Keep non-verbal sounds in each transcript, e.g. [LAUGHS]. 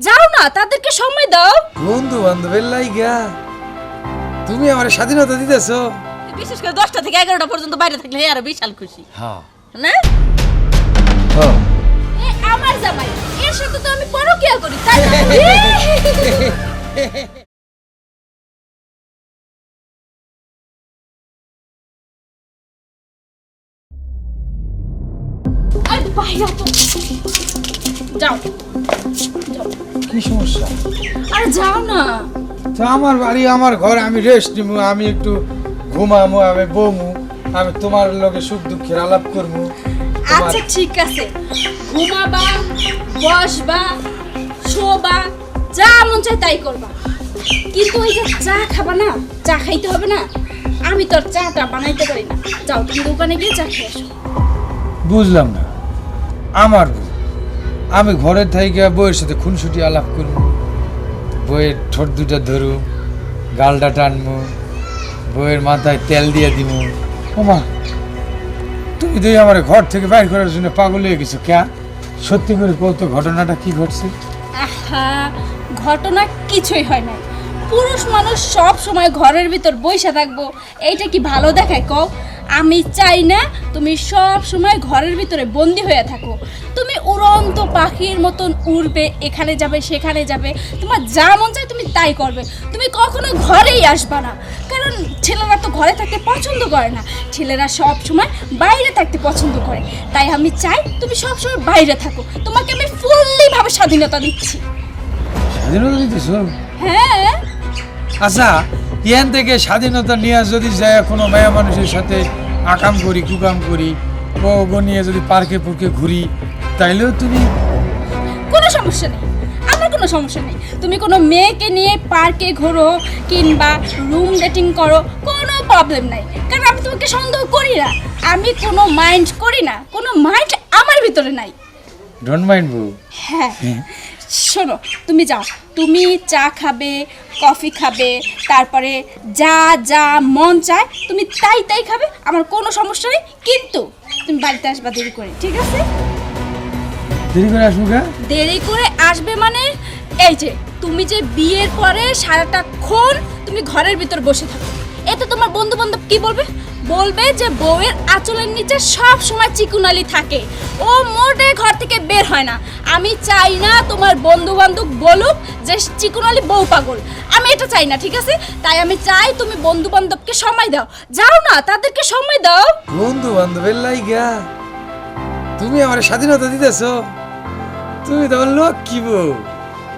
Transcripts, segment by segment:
যাও না তাদেরকে সময় দাও। বন্ধু বান্ধবের লাইগা তুমি আমার স্বাধীনতা দিতেছো। বিশেষ করে দশটা থেকে এগারোটা পর্যন্ত বাইরে থাকলে আরও বিশাল খুশি। হ্যাঁ। না? হ্যাঁ। এ আমার জামাই এর সাথে তো আমি পরকিয়া করি তাই না? [LAUGHS] বাইরে যাও। যাও কি সমস্যা? আরে যাও না। তো আমার বাড়ি আমার ঘর আমি রেস্ট নিবো আমি একটু ঘুমামো আমি বমু আমি তোমার লগে সুখ দুঃখের আলাপ করব আচ্ছা ঠিক আছে। ঘুমাবা বসবা শোবা যা মন চায় তাই করবা। কিন্তু ওই যে চা খাবা না চা খাইতে হবে না আমি তোর চাটা বানাইতে পারি না। যাও তুমি দোকানে গিয়ে চা খেয়ে আসো। বুঝলাম না। আমার আমি ঘরে থাইকা বইয়ের সাথে খুনসুটি আলাপ করব বইয়ের ঠোঁট দুটা ধরু, গালটা টানবো বইয়ের মাথায় তেল দিয়ে দিব ওমা তুমি তো আমার ঘর থেকে বাইর করার জন্য পাগল হয়ে গেছো, ক্যা? সত্যি করে কত ঘটনাটা কি ঘটছে? ঘটনা কিছুই হয় নাই। পুরুষ মানুষ সব সময় ঘরের ভিতর বইসা থাকব। এইটা কি ভালো দেখায় কও? আমি চাই না তুমি সব সময় ঘরের ভিতরে বন্দি হয়ে থাকো। তুমি উড়ন্ত পাখির মতন উড়বে এখানে যাবে সেখানে যাবে। তোমার যা মন চায় তুমি তাই করবে। তুমি কখনো ঘরেই আসবা না। কারণ ছেলেরা তো ঘরে থাকতে পছন্দ করে না। ছেলেরা সব সময় বাইরে থাকতে পছন্দ করে। তাই আমি চাই তুমি সব সময় বাইরে থাকো। তোমাকে আমি ফুললি ভাবে স্বাধীনতা দিচ্ছি। স্বাধীনতা দিতেছো হ্যাঁ। আচ্ছা ইয়ান থেকে স্বাধীনতা নিয়ে যদি যায় কোনো মায়া মানুষের সাথে আকাম করি কুকাম করি ও গো নিয়ে যদি পার্কে পুরকে ঘুরি তাইলেও তুমি কোনো সমস্যা নেই আমার কোনো সমস্যা নেই। তুমি কোনো মেয়েকে নিয়ে পার্কে ঘোরো কিংবা রুম ডেটিং করো কোনো প্রবলেম নাই। কারণ আমি তোমাকে সন্দেহ করি না। আমি কোনো মাইন্ড করি না কোনো মাইন্ড আমার ভিতরে নাই। ডোন্ট মাইন্ড বউ। হ্যাঁ। শোনো তুমি যাও তুমি চা খাবে কফি খাবে তারপরে যা যা মন চায় তুমি তাই তাই খাবে আমার কোনো সমস্যা নেই। কিন্তু তুমি বাড়িতে আসবা দেরি করে ঠিক আছে? দেরি করে আসব দেরি করে আসবে মানে এই যে তুমি যে বিয়ের পরে সারাটা ক্ষণ তুমি ঘরের ভিতর বসে থাকো। এতে তোমার বন্ধু বান্ধব কি বলবে? বলবে যে বউয়ের আঁচলের নিচে সব সময় চিকুনালি থাকে। ও মোটে ঘর থেকে বের হয় না। আমি চাই না তোমার বন্ধু বান্ধব বলুক যে চিকুনালি বউ পাগল। আমি এটা চাই না, ঠিক আছে? তাই আমি চাই তুমি বন্ধু বান্ধবকে সময় দাও। যাও না, তাদেরকে সময় দাও। বন্ধু বান্ধবের লাইগা। তুমি আমার স্বাধীনতা দিতেছো। তুমি তো আমার লোক কি বউ।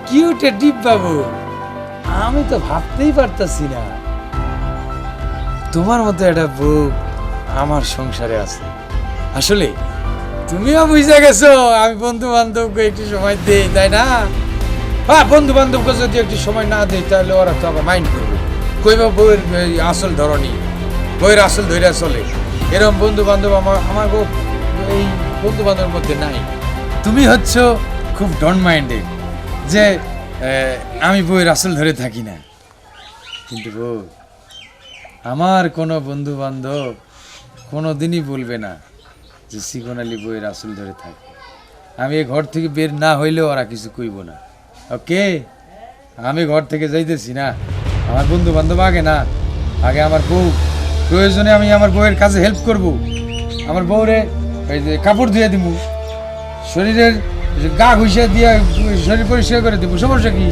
কিউটে ডিপ বাবু আমি তো ভাবতেই পারতাছি না। তোমার মতো একটা বউ আমার সংসারে আছে। আসলে, তুমিও বুঝে গেছো, আমি বন্ধু বান্ধবকে একটু সময় দেই, তাই না? হ্যাঁ বন্ধু বান্ধবকে যদি একটু সময় না দেই, তাহলে ওরা তো আবার মাইন্ড করবে। কইবা বউয়ের আসল ধরনী বইয়ের আসল ধৈর্য চলে। এরকম বন্ধু বান্ধব আমার আমার এই বন্ধু বান্ধবের মধ্যে নাই। তুমি হচ্ছ খুব ডন মাইন্ডেড যে আমি বইয়ের আসল ধরে থাকি না। কিন্তু বউ আমার কোনো বন্ধু বান্ধব কোনো দিনই বলবে না যে সিকোনালি বইয়ের আসল ধরে থাকে। আমি এই ঘর থেকে বের না হইলেও ওরা কিছু কইব না। ওকে? আমি ঘর থেকে যাইতেছি না। আমার বন্ধু বান্ধব আগে না। আগে আমার বউ। প্রয়োজনে আমি আমার বউয়ের কাজে হেল্প করব। আমার বউরে যে কাপড় ধুয়ে দিব শরীরের গা ঘুষিয়ে দিয়ে শরীর পরিষ্কার করে দিব সমস্যা কি?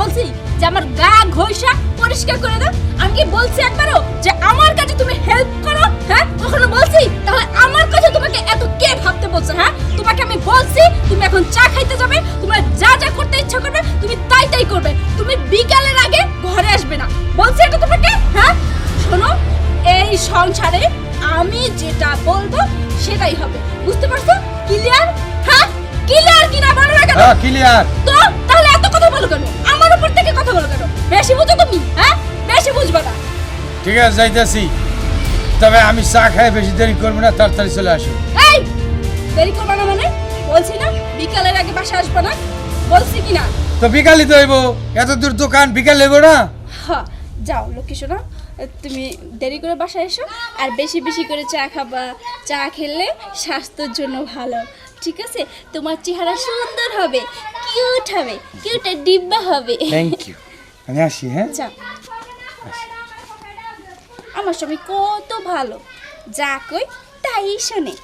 বলছি আমার গা ঘষা পরিষ্কার করে দাও। আমি কি বলছি একবারও যে আমার কাছে তুমি হেল্প করো? হ্যাঁ কখনো বলছি? তাহলে আমার কাছে তোমাকে এত কে ভাবতে বলছে হ্যাঁ? তোমাকে আমি বলছি তুমি এখন চা খাইতে যাবে তোমার যা যা করতে ইচ্ছা করবে তুমি তাই তাই করবে। তুমি বিকালের আগে ঘরে আসবে না। বলছি এটা তোমাকে হ্যাঁ? শোনো এই সংসারে আমি যেটা বলব সেটাই হবে। বুঝতে পারছ? ক্লিয়ার হ্যাঁ? ক্লিয়ার কিনা? বলো না কেন? হ্যাঁ ক্লিয়ার তো বেশি বুঝো তুমি হ্যাঁ? বেশি বুঝবে না। ঠিক আছে যাইতেছি। তবে আমি চা খাই বেশি দেরি করব না তাড়াতাড়ি চলে আসো। এই দেরি করবে না মানে? বলছি না বিকালের আগে বাসা আসবে না? বলছি কি না? তো বিকালই তো হইবো। এত দূর দোকান বিকাল হইব না? হ্যাঁ যাও লক্ষ্মী সোনা তুমি দেরি করে বাসায় এসো আর বেশি বেশি করে চা খাবা। চা খেলে স্বাস্থ্যের জন্য ভালো। ঠিক আছে? তোমার চেহারা সুন্দর হবে কিউট হবে কিউটের ডিব্বা হবে। থ্যাংক ইউ আমি আসি হ্যাঁ? যাও আমার স্বামী কত ভালো। যা কই তাই শোনে।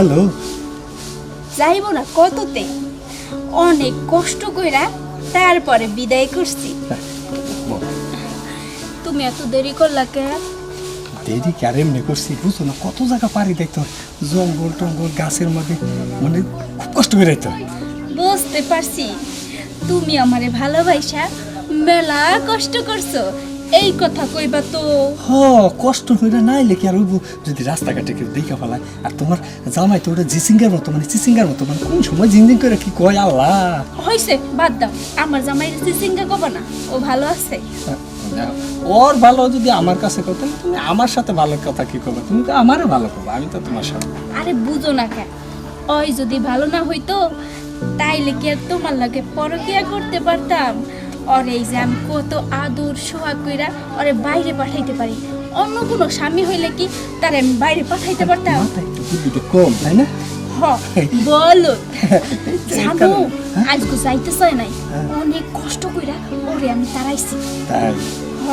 গেল যাইব না কততে? অনেক কষ্ট কইরা তারপরে বিদায় করছি। তুমি এত দেরি করলা কে? দেরি কি আর এমনি করছি? বুঝো না কত জায়গা পারি দেখতে জঙ্গল টঙ্গল গাছের মধ্যে মানে খুব কষ্ট করে যাইতে বুঝতে পারছি। তুমি আমারে ভালোবাসা মেলা কষ্ট করছ। এই কথা কইবা তো। হ কষ্ট হইলে নাই লেখি আর হইব? যদি রাস্তাঘাটে কেউ দেখা ফেলায় আর তোমার জামাই তো ওটা জিসিঙ্গার মতো মানে চিসিঙ্গার মতো মানে কোন সময় জিনজিন করে কি কয় আল্লাহ? হইছে বাদ দাও। আমার জামাই সিঙ্গা কবা না ও ভালো আছে। ওর ভালো যদি আমার কাছে কথা তুমি আমার সাথে ভালো কথা কি করবে তুমি তো আমারও ভালো করবে আমি তো তোমার সাথে। আরে বুঝো না কেন ওই যদি ভালো না হইতো তাইলে কি আর তোমার লাগে পরকিয়া করতে পারতাম? আর এই যে আমি কত আদর সোহাগ কইরা ওরে বাইরে পাঠাইতে পারি। অন্য কোনো স্বামী হইলে কি তার আমি বাইরে পাঠাইতে পারতাম? কম তাই না? বলো। [LAUGHS] জানো হ্যাঁ? আজকে যাইতে চাই নাই। হ্যাঁ। অনেক কষ্ট কইরা ওরে আমি তারাইছি। তাই? হ।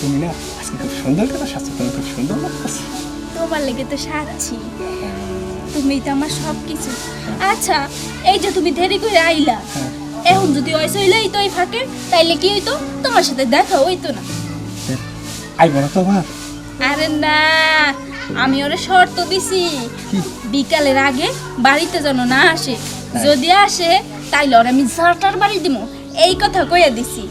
তুমি না আজকে খুব সুন্দর করে সাজছো তুমি খুব সুন্দর লাগতেছে। তোমার লেগে তো সাচ্ছি তুমি তো আমার সব কিছু আচ্ছা এই যে তুমি দেরি করে আইলা। হ্যাঁ। এখন যদি ওই হইলেই তো ওই ফাঁকে তাইলে কি হইতো? তোমার সাথে দেখা হইতো না। আইব না তো আবার আরে না আমি ওরে শর্ত দিছি। বিকালের আগে বাড়িতে যেন না আসে। যদি আসে তাইলে ওর আমি ঝাড়টার বাড়ি দিব এই কথা কইয়া দিছি।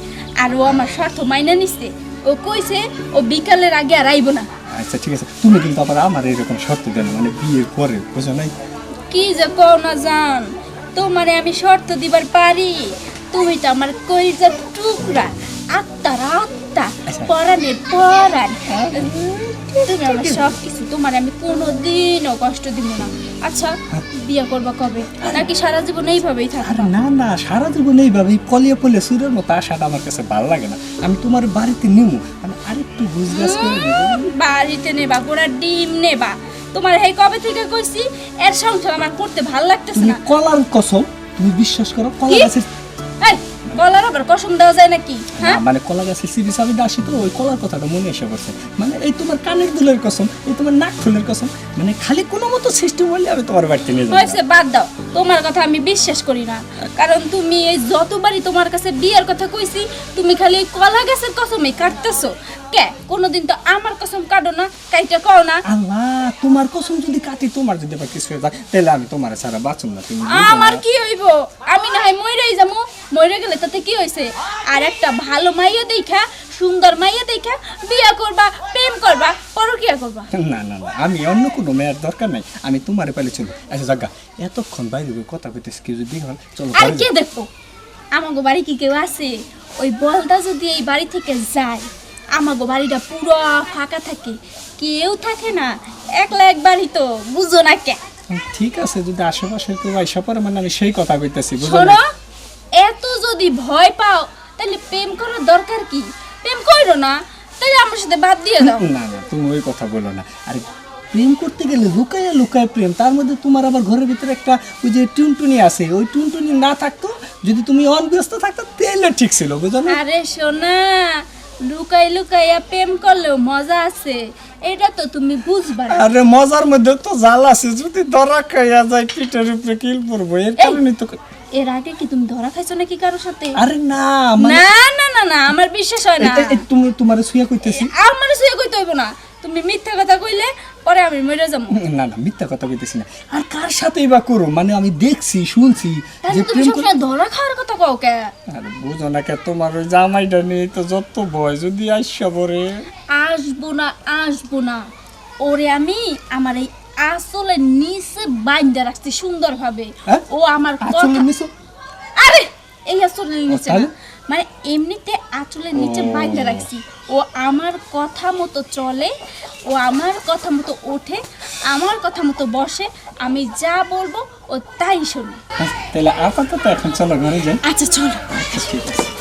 আর ও আমার শর্ত মাইনা নিছে। ও কইছে ও বিকালের আগে আর আইব না। আচ্ছা ঠিক আছে। তুমি কিন্তু আবার আমার এরকম শর্ত দেন মানে বিয়ের পরে বুঝো নাই? কি যে কও না জান। তোমারে আমি শর্ত দিবার পারি। তুমি তো আমার কলিজার টুকরা। আত্মার আত্মা। আচ্ছা। পরাণের পরাণ। তুমি আমার সব কিছু তোমার আমি কোনোদিনও কষ্ট দিব না। আচ্ছা বিয়ে করবা কবে? নাকি সারা জীবন এইভাবেই থাকবা? না না সারা জীবন এইভাবে এই কলিয়ে পলিয়ে সুরের মতো আসাটা আমার কাছে ভালো লাগে না। আমি তোমার বাড়িতে নেব মানে আরেকটু বুঝগাছ করে বাড়িতে নেবা গোড়া ডিম নেবা। তোমার এই কবে থেকে কইছি এর সংসার আমার করতে ভালো লাগতেছে তুমি না কলার কসম তুমি বিশ্বাস করো কলা কি? গাছের এই কলার আবার কসম দেওয়া যায় নাকি? হ্যাঁ? না, মানে কলা গাছের সিরিজ আমি আসি তো ওই কলার কথাটা মনে এসে পড়ছে। মানে এই তোমার কানের দুলের কসম এই তোমার নাক ফুলের কসম মানে খালি কোনো মতো সিস্টেম হলে আমি তোমার বাড়িতে নিয়ে যাব। হয়েছে বাদ দাও। তোমার কথা আমি বিশ্বাস করি না। কারণ তুমি এই যতবারই তোমার কাছে বিয়ের কথা কইছি তুমি খালি এই কলা গাছের কসমই কাটতেছো। কে? কোনোদিন তো আমার কসম কাটো না কাইটা কও না। আল্লাহ তোমার কসম যদি কাটি তোমার যদি আবার কিছু হয়ে যায় তাহলে আমি তোমার ছাড়া বাঁচুম না তুমি আমার কি হইব? আমি না হয় মইরাই যাব মইরে গেলে তাতে কি হইছে? আর একটা ভালো মাইয়া দেখা সুন্দর মাইয়া দেখা বিয়া করবা প্রেম করবা পরকিয়া করবা। না না না আমি অন্য কোনো মেয়ের দরকার নাই আমি তোমারে পাইলে চলবো। আচ্ছা জাগা এতক্ষণ বাইরে কথা কইতেছি কি যদি হয় চলো আর কে। দেখব আমাগো বাড়ি কি কেউ আছে? ওই বলটা যদি এই বাড়ি থেকে যায় আমাগো বাড়িটা পুরো ফাঁকা থাকে। কেউ থাকে না একলা এক বাড়ি তো বুঝো না কে। ঠিক আছে যদি আশেপাশে কেউ আইসা পরে মানে আমি সেই কথা কইতেছি বুঝো শোনো না এত যদি ভয় পাও তাহলে প্রেম করার দরকার কি? প্রেম করো না তাহলে আমার সাথে বাদ দিয়ে দাও। না না তুমি ওই কথা বলো না। আরে প্রেম করতে গেলে লুকায় লুকায় প্রেম তার মধ্যে তোমার আবার ঘরের ভিতরে একটা ওই যে টুনটুনি আছে ওই টুনটুনি না থাকতো যদি তুমি অনব্যস্ত থাকতো তাহলে ঠিক ছিল বুঝো না। আরে সোনা লুকাই লুকাইয়া প্রেম করলেও মজা আছে। এটা তো তুমি বুঝবা না। আরে মজার মধ্যে তো জাল আছে। যদি ধরা খাইয়া যায় পিঠের উপরে কিল পড়ব এর কারণে তো এর আগে কি তুমি ধরা খাইছো নাকি কারোর সাথে? আরে না মানে না না না না আমার বিশ্বাস হয় না। তুমি তোমার শুয়ে কইতেছি। আমার শুয়ে কইতে হইব না। তুমি মিথ্যা কথা কইলে পরে আমি মরে যাব। [LAUGHS] না না মিথ্যা কথা কইতেছি না। আর কার সাথেই বা করো? মানে আমি দেখছি শুনছি যে প্রেম করে ধরা খাওয়ার কথা কও কে? আরে বুঝো না কে তোমার ওই জামাইটা নিয়ে তো যত ভয় যদি আইসা পরে আসব না আসব না। ওরে আমি আমার এই আসলে নিচে বাইন্দা রাখছি সুন্দরভাবে। হ্যাঁ? ও আমার কথা আরে এই আসলে নিচে না? মানে এমনিতে আঁচলের নিচে বাইতে রাখছি। ও আমার কথা মতো চলে ও আমার কথা মতো ওঠে আমার কথা মতো বসে আমি যা বলব ও তাই শোনে হ্যাঁ, তাহলে আপাতত এখন চলো ঘরে যাই। আচ্ছা চলো। ঠিক আছে।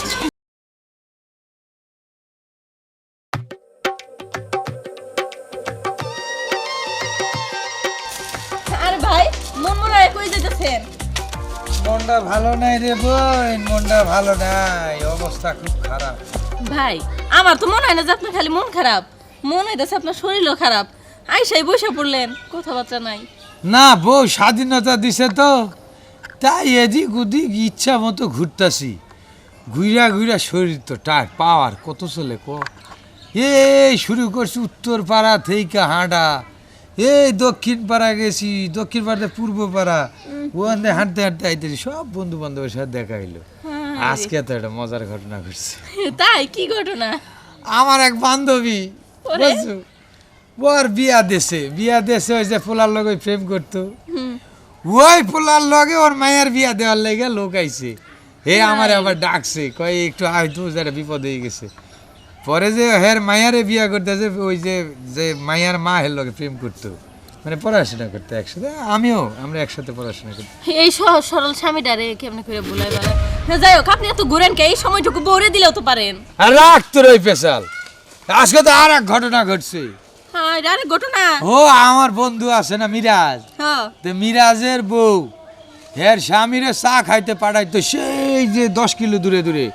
ভালো নাই রে বোন মনটা ভালো নাই অবস্থা খুব খারাপ। ভাই আমার তো মনে হয় না যে আপনার খালি মন খারাপ। মনে হইতেছে আপনার শরীরও খারাপ। আইসাই বসে পড়লেন কথাবার্তা নাই। না বউ স্বাধীনতা দিছে তো। তাই এদিক ওদিক ইচ্ছা মতো ঘুরতাছি। ঘুরা ঘুরা শরীর তো টাক পাওয়ার কত চলে ক? এই শুরু করছি উত্তর পাড়া থেকে হাঁটা। এই দক্ষিণ পাড়া গেছি দক্ষিণ পাড়াতে পূর্ব পাড়া। ওখান হাঁটতে হাঁটতে আইতেছি সব বন্ধু বান্ধবের সাথে দেখা হইল। আজকে তো একটা মজার ঘটনা ঘটছে। [LAUGHS] তাই? কি ঘটনা? আমার এক বান্ধবী ওরে। বুঝছ? ওর বিয়া দেশে বিয়া দেশে ওই যে পোলার লগে প্রেম করতো। ওই পোলার লগে ওর মায়ের বিয়া দেওয়ার লেগে লোক আইছে। হে আমার আবার ডাকছে কয় একটু আয় তো যারা বিপদ হয়ে গেছে। পরে যে হের মায়ারে বিয়া করতেছে ওই যে যে মায়ার মা হের লগে প্রেম করতো। মানে পড়াশোনা করতে একসাথে আমিও আমরা একসাথে পড়াশোনা করতে এই সহজ সরল স্বামীটারে কেমনে করে বেড়ায় হ্যাঁ, যাই হোক আপনি এত ঘুরেন কে? এই সময়টুকু বরে দিলেও তো পারেন। আর রাখ তোর ওই পেশাল। আজকে তো আর এক ঘটনা ঘটছে। হ্যাঁ আরে ঘটনা? ও আমার বন্ধু আছে না মিরাজ? হ্যাঁ তো মিরাজের বউ হের স্বামীরে চা খাইতে পাঠাইতো সেই যে দশ কিলো দূরে দূরে।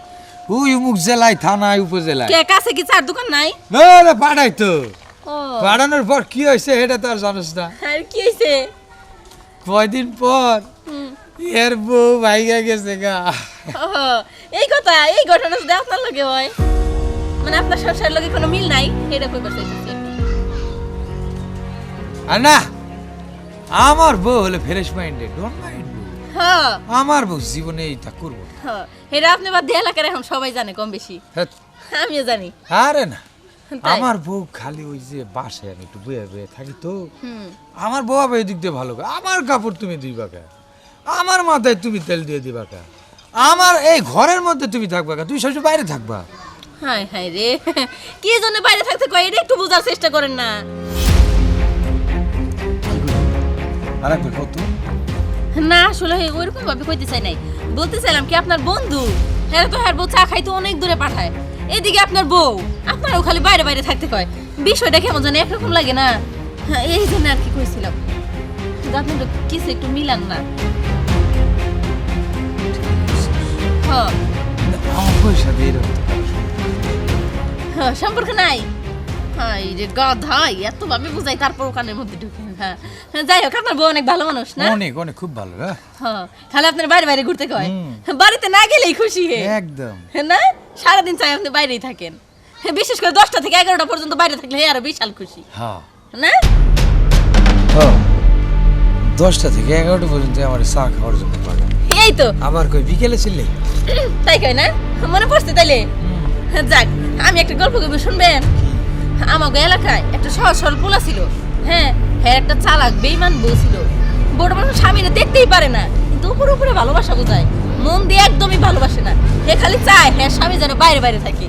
ওই অমুক জেলায় থানায় উপজেলায়। কে কাছে কি চার দোকান নাই? না পাঠাইতো ও। পাঠানোর পর কি হয়েছে এটা তো আর জানোস না। আর কি হয়েছে? কয়দিন পর এর বউ ভাইগা গেছে গা। এই কথা এই ঘটনা যদি আপনার লগে হয় মানে আপনার সংসারের লগে কোনো মিল নাই এটা কইবার চাইতেছি আর না আমার বউ হলে ফ্রেশ মাইন্ডেড ডোন্ট মাইন্ড হ্যাঁ। আমার বউ জীবনে এইটা করব না। হ্যাঁ। এটা আপনি বাদ দিয়ে এলাকার এখন সবাই জানে কম বেশি। হ্যাঁ, আমিও জানি। আরে না। আমার বউ খালি ওই যে বাসে আমি একটু বয়ে বয়ে থাকি তো। আমার বউ আবার এদিক দিয়ে ভালো আমার কাপড় তুমি দিবা কা? আমার মাথায় তুমি তেল দিয়ে দিবা কা? আমার এই ঘরের মধ্যে তুমি থাকবা কা? তুমি সবসময় বাইরে থাকবা। হাই হাই রে। কি জন্য বাইরে থাকতে কয়? এটা একটু বোঝার চেষ্টা করেন না। আর কত? না আসলে ওইরকম ভাবে কইতে চাই নাই। বলতে চাইলাম কি আপনার বন্ধু হ্যাঁ তো হ্যাঁ বউ চা খাইতে অনেক দূরে পাঠায়। এদিকে আপনার বউ আপনারও খালি বাইরে বাইরে থাকতে কয়। বিষয়টা কেমন জানি একরকম লাগে না। হ্যাঁ এই জন্য আর কি কইছিলাম। কিন্তু আপনি তো কিছু একটু মিলান না। হ্যাঁ। আমার সাথে এরকম। হ্যাঁ, সম্পর্ক নাই। হাই রে গাধাই এত ভাবে বুঝাই তারপর মধ্যে ঢুকে। হ্যাঁ হ্যাঁ, যাই হোক আপনার বউ অনেক ভালো মানুষ না? অনেক অনেক খুব ভালো হ্যাঁ। হ্যাঁ খালি আপনার বাইরে বাইরে ঘুরতে কয়? বাড়িতে না গেলেই খুশি হে। একদম। না? সারাদিন চাই আপনি বাইরেই থাকেন। বিশেষ করে দশটা থেকে এগারোটা পর্যন্ত বাইরে থাকলে আরও বিশাল খুশি। হ্যাঁ। না? দশটা থেকে এগারোটা পর্যন্ত আমার চা খাওয়ার জন্য এই তো। আবার কই বিকেলে ছিলে তাই কয় না? মনে পড়ছে তাইলে? যাক আমি একটা গল্প কবি শুনবেন? আমাকে এলাকায় একটা সহজ সরল পোলা ছিল হ্যাঁ হ্যাঁ একটা চালাক বেইমান বউ ছিল। বড় মানুষ স্বামীরা দেখতেই পারে না কিন্তু উপরে উপরে ভালোবাসা বোঝায়। মন দিয়ে একদমই ভালোবাসে না। হে খালি চায় হ্যাঁ স্বামী যেন বাইরে বাইরে থাকে।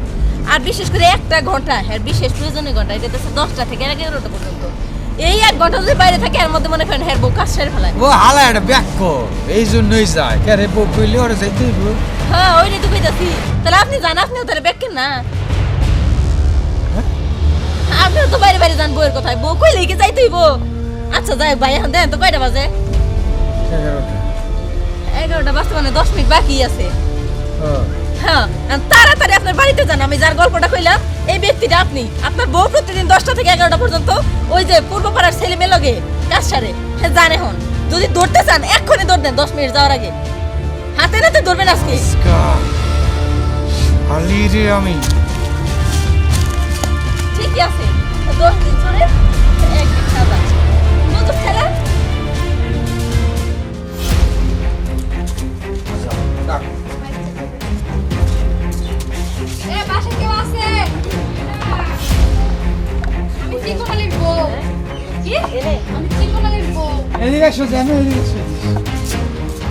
আর বিশেষ করে একটা ঘণ্টা হ্যাঁ বিশেষ প্রয়োজনীয় ঘণ্টা এটা হচ্ছে দশটা থেকে এগারোটা পর্যন্ত। এই এক ঘণ্টা যদি বাইরে থাকে এর মধ্যে মনে করেন হ্যাঁ বউ কাজ সেরে ফেলায়। ও হালা একটা ব্যাক এই জন্যই যায়। কে রে বউ কইলে ওরা যাইতেই হ্যাঁ ওই তো কইতাছি। তাহলে আপনি যান আপনিও তাহলে ব্যাকেন না। আপনিও তো বাইরে বাইরে যান বউয়ের কথায়। বউ কইলে কি যাইতেই বউ আচ্ছা যাই ভাই এখন দেন তো কয়টা বাজে? এগারোটা। বাজতে মানে দশ মিনিট বাকি আছে। হ্যাঁ তাড়াতাড়ি আপনার বাড়িতে যান আমি যার গল্পটা কইলাম এই ব্যক্তিটা আপনি। আপনার বউ প্রতিদিন দশটা থেকে এগারোটা পর্যন্ত ওই যে পূর্ব পাড়ার ছেলে মেয়ে লগে কাজ সারে হ্যাঁ জানে হন। যদি দৌড়তে চান এক্ষুনি দৌড় দেন দশ মিনিট যাওয়ার আগে। হাতে নাতে দৌড়বেন আজকে। আমি। ঠিকই আছে। দশ দিন ধরে একদিন সাজা নতুন খেলা? বাসা কেউ আছে? আমি চিকনালির বউ কি? আমি চিকনালির বউ এদিকে এসো যেন এদিকে এসো।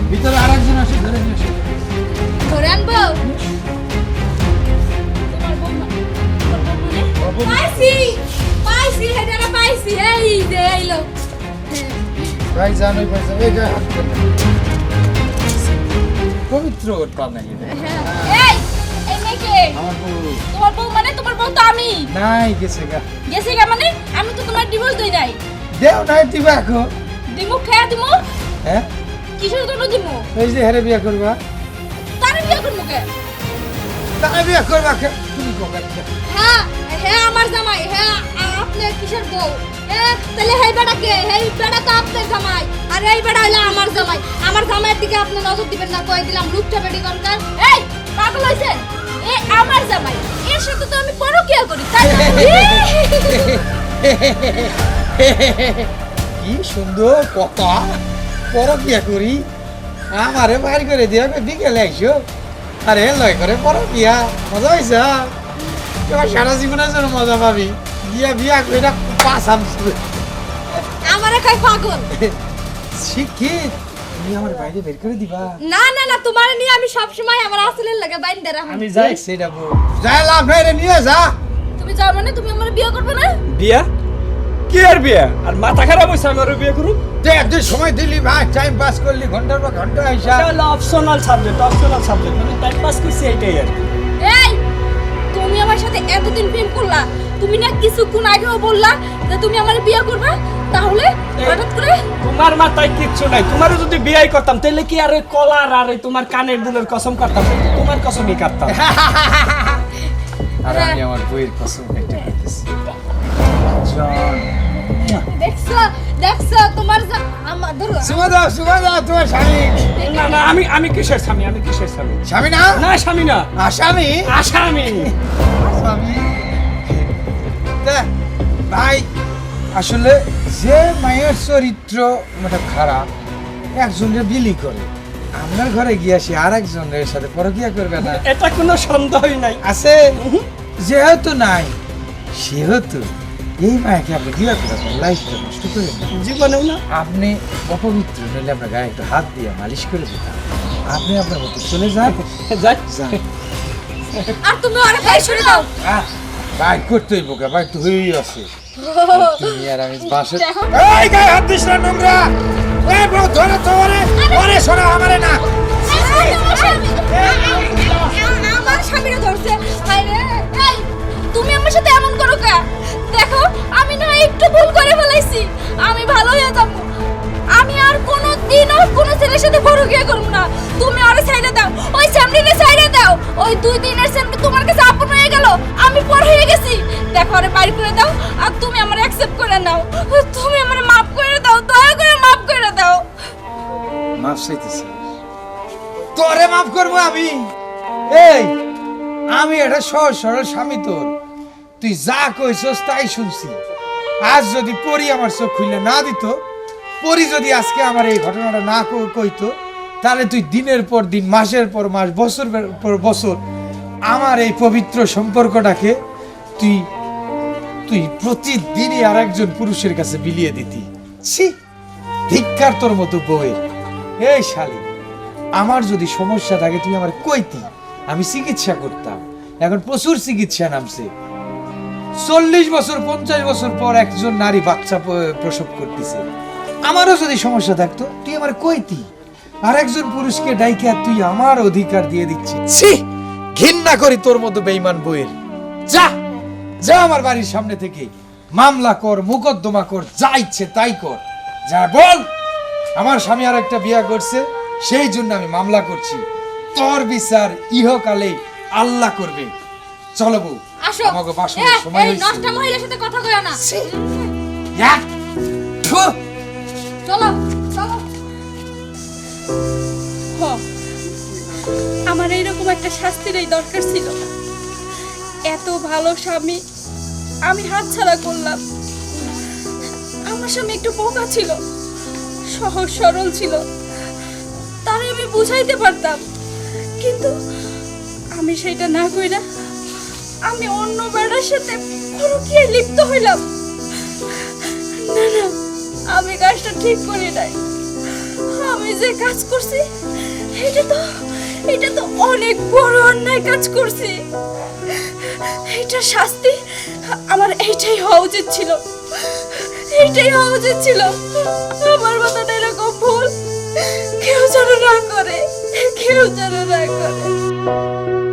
ভিতরে আরেকজন আসে ধরে নিয়ে এসো। ধরে আনব? তোমার বউ মানে? পাইছি পাইছি হেডারা পাইছি এই যে এই ভাই জান ওই এই গায়ে হাত পবিত্র পা নাই এই এই মেয়েকে আমার বউ তোমার বউ মানে? তোমার বউ তো আমি। নাই গেছে গা। গেছি গা মানে? আমি তো তোমার ডিভোর্স দেই নাই। দেও নাই দিবা এখন দিমু খেয়া দিমু? হ্যাঁ? কিসের জন্য দিমু? এই যে হেরে বিয়া করবা। তারে বিয়ে করব কে? তারা বিয়া করবা কে? তুমি কোকা হ্যাঁ হ্যাঁ আমার জামাই হ্যাঁ আ- আপনার কিসের বউ? তাহলে হেই বেটা কে হেই বেটা তো আপনার জামাই। আর এই বেটা হইল আমার জামাই। আমার জামাইয়ের দিকে আপনি নজর দিবেন না কই দিলাম লুকটা বেটি করকার এই, পাগল হইছেন এ, আমার জামাই। এর সাথে তো আমি পরকিয়া করি, তাই [LAUGHS] কি সুন্দর কথা পর বিয়া করি। আমারে বাইর করে দিয়া বিকেলে আইসো। আরে লয় করে পর বিয়া মজা হয়েছে সারা জীবনের জন্য মজা পাবি। বিয়া বিয়া কইরা পাসাম আমারে কই পাগল। শিক্ষিত তুমি আমার বাইরে বের করে দিবা। না না না তোমার নিয়ে আমি সব সময় আমার আসলের লাগে বাইন্দে রাখি। আমি যাই সেটা বল যা লাভ নাই রে নিয়ে যা। তুমি যাও মানে তুমি আমার বিয়ে করবে না? বিয়া? কি আর বিয়া? আর মাথা খারাপ হইছে আমি আরও বিয়ে করুম তুই একদিন সময় দিলি ভাই টাইম পাস করলি ঘণ্টার পর ঘণ্টা আইসা। এটা হলো optional subject optional subject time pass করছি এইটাই আর। এই তুমি আমার সাথে এতদিন প্রেম করলা তুমি না কিছুক্ষণ আগেও বললা যে তুমি আমার বিয়ে করবে তাহলে হঠাৎ করে তোমার মাথায় কিচ্ছু নাই। তোমারও যদি বিয়াই করতাম তাহলে কি আর কলার আর তোমার কানের দুলের কসম কাটতাম? না, তোমার কসমই কাটতাম। [LAUGHS] আর আমি আমার বইয়ের কসম খাইতে পারতেছি দেখছ দেখছ তোমার তোমার স্বামী। না না আমি আমি কিসের স্বামী? আমি কিসের স্বামী? স্বামী না? না স্বামী না। আসামি? আসামি। স্বামী তা, ভাই আসলে যে মায়ের চরিত্র মানে খারাপ একজনের বিলি করে। আপনার ঘরে গিয়া সে আর একজনের সাথে পরকিয়া করবে না। এটা কোনো সন্দেহই নাই। আছে? যেহেতু নাই সেহেতু এই মায়াকে আপনি বিয়ে করে লাইফটা নষ্ট করে না জীবনেও না। আপনি অপবিত্র নইলে আপনার গায়ে একটু হাত দিয়ে মালিশ করে দিতাম। আপনি আপনার মতো চলে যান। যাই। যান। আর তুমি অনেক সরে দাও। ভাই করতেই বোকা ভাই তো হয়েই আছে তুমি আর আমি বাসে এই গায়ে হাত দিস না নোংরা এই বড় ধরে তো ওরে ওরে সরা আমারে না করব আমি? এই, আমি এটা সহজ সরল স্বামী তোর। তুই যা কইছস তাই শুনছি। আজ যদি পরি আমার চোখ খুলে না দিত, পরি যদি আজকে আমার এই ঘটনাটা না কইতো, তাহলে তুই দিনের পর দিন, মাসের পর মাস, বছর পর বছর আমার এই পবিত্র সম্পর্কটাকে তুই তুই প্রতিদিনই আর একজন পুরুষের কাছে বিলিয়ে দিতি। ছি, ধিক্কার তোর মতো বউয়ের। এই শালি। আমার যদি সমস্যা থাকে তুই আমার কইতি। আমি চিকিৎসা করতাম। এখন প্রচুর চিকিৎসা নামছে। চল্লিশ বছর, পঞ্চাশ বছর পর একজন নারী বাচ্চা প্রসব করতেছে। আমারও যদি সমস্যা থাকতো, তুই আমার কইতি। আর একজন পুরুষকে ডাইকে তুই আমার অধিকার দিয়ে দিচ্ছিস ঘৃণা করি তোর মতো বেইমান বইয়ের যা! যা আমার বাড়ির সামনে থেকে। মামলা কর, মুকদ্দমা কর, যা ইচ্ছে তাই কর। যা বল! আমার স্বামী আর একটা বিয়া করছে। সেই জন্য আমি মামলা করছি। তোর বিচার ইহকালে আল্লাহ করবে। চলো বউ আসো। আমাকে বাসনের সময় এই হয়েছে। নষ্ট মহিলার সাথে কথা কইও না। চলো চলো। আমার এইরকম একটা শাস্তির এই দরকার ছিল। এত ভালো স্বামী আমি হাতছাড়া করলাম। আমার স্বামী একটু বোকা ছিল। সহজ সরল ছিল। বুঝাইতে পারতাম। কিন্তু আমি সেটা না কইরা আমি অন্য বেড়ার সাথে কোনো লিপ্ত হইলাম। না না, আমি কাজটা ঠিক করি নাই। আমি যে কাজ করছি, এটা তো এটা তো অনেক বড় অন্যায় কাজ করছি। এটা শাস্তি আমার এইটাই হওয়া উচিত ছিল। এইটাই হওয়া উচিত ছিল। আমার মতন এরকম ভুল। কেউ যেন না করে কেউ যেন না করে